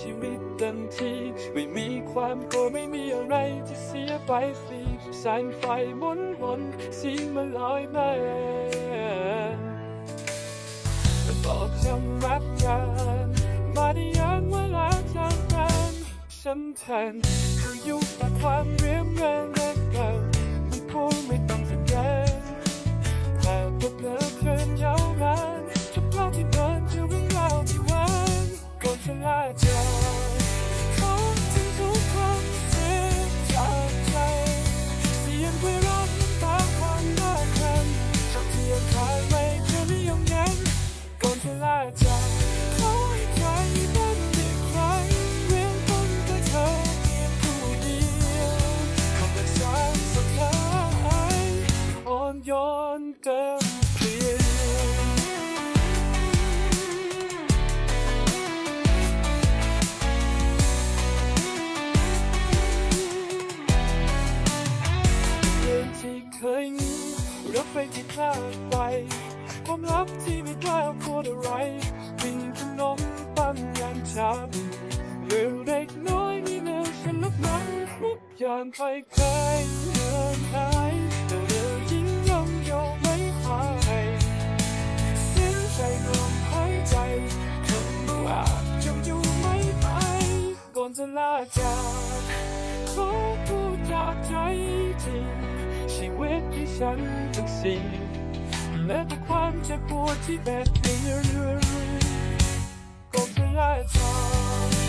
ชีวิตเต็มที่ ไม่มีความโกรธไม่มีอะไรที่เสียไปฟรีแสงไฟมุนวนสีมันลอยมาบอกจำรักกันมาได้ยังเวลาจากกันฉันแทนคืออยู่แต่ความเรียบเรียงและกันไม่พูดไม่ รถไฟที่พลาดไปความลับที่ไม่กล้าพูดอะไรวิ่งขนมปังยามเช้าเรื่องเล็กน้อยนี่เนื้อฉันลุกนั้นทุกอย่างค่อยๆเดินหายแต่เรื่องยิ่งยงโยงไม่หายเสียใจลมหายใจคำว่าจะอยู่ไม่ไปก่อนจะลาจาก ฉันทุกสิ่งแม้แต่ความเจ็บปวดที่แบกเหนี้ก็พลาดทาง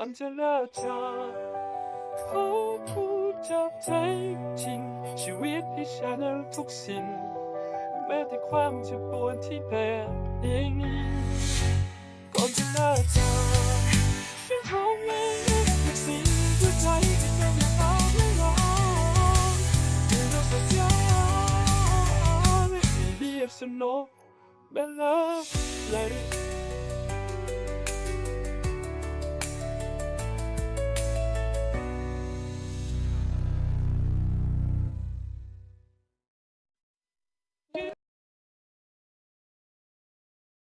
ก่อนจะเลิกจากเขาพูดจากใจจริง ชีวิตที่ฉันเอาทุกสิ่งแม้แต่ความเจ็บปวดที่แพ้นี้ก่อนจะเลิกจากฉันคงไม่เลือกทุกสิ่งด้วยใจที่เป็นอย่างเราไม่รอเดี๋ยวเราจะย้อนไม่เรียบสนุก Bella, let it